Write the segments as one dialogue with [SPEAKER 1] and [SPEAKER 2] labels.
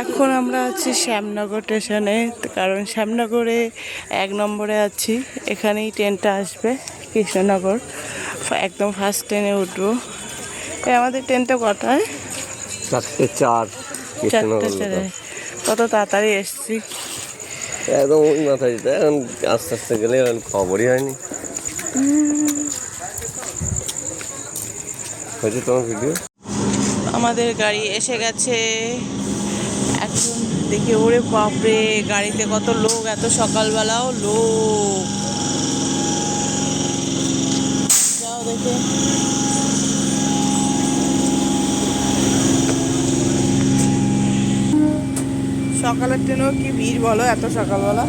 [SPEAKER 1] এখন আমরা আছি শ্যামনগর স্টেশনে কারণ শ্যামনগরে এক নম্বরে আছি। এখানেই ট্রেনটা আসবে কৃষ্ণনগর। একদম ফার্স্ট ট্রেনে উঠবো। এই আমাদের ট্রেনটা কটায়?
[SPEAKER 2] চারটে চার
[SPEAKER 1] চারটে চারে। কত তাড়াতাড়ি এসছি।
[SPEAKER 2] একদম ওই মাথায় দিতে এখন আস্তে আস্তে গেলে এখন খবরই হয়নি। হয়েছে তোমার ভিডিও
[SPEAKER 1] আমাদের গাড়ি এসে গেছে। এখন দেখি, ওরে বাপরে, গাড়িতে কত লোক, এত সকালবেলাও লোক। যাও দেখে। সকালের ট্রেনেও কি ভিড় বলো, এত সকালবেলা?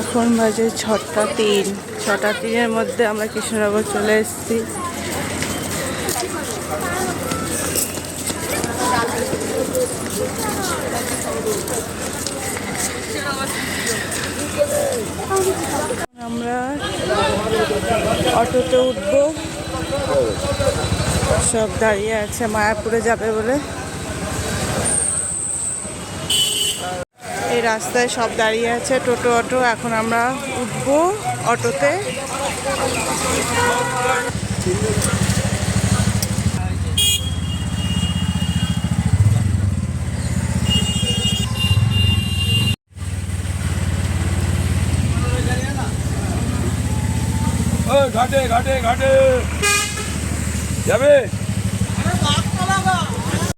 [SPEAKER 1] এখন বাজে ছটা তিন। ছটা তিনের মধ্যে আমরা কৃষ্ণনগর চলে এসেছি। আমরা অটোতে উঠবো। সব দাঁড়িয়ে আছে, মায়াপুরে যাবে বলে। রাস্তায় সব দাঁড়িয়ে আছে টোটো অটো। এখন আমরা উঠবো অটোতে।
[SPEAKER 3] ঘাটে ঘাটে ঘাটে। যাবে?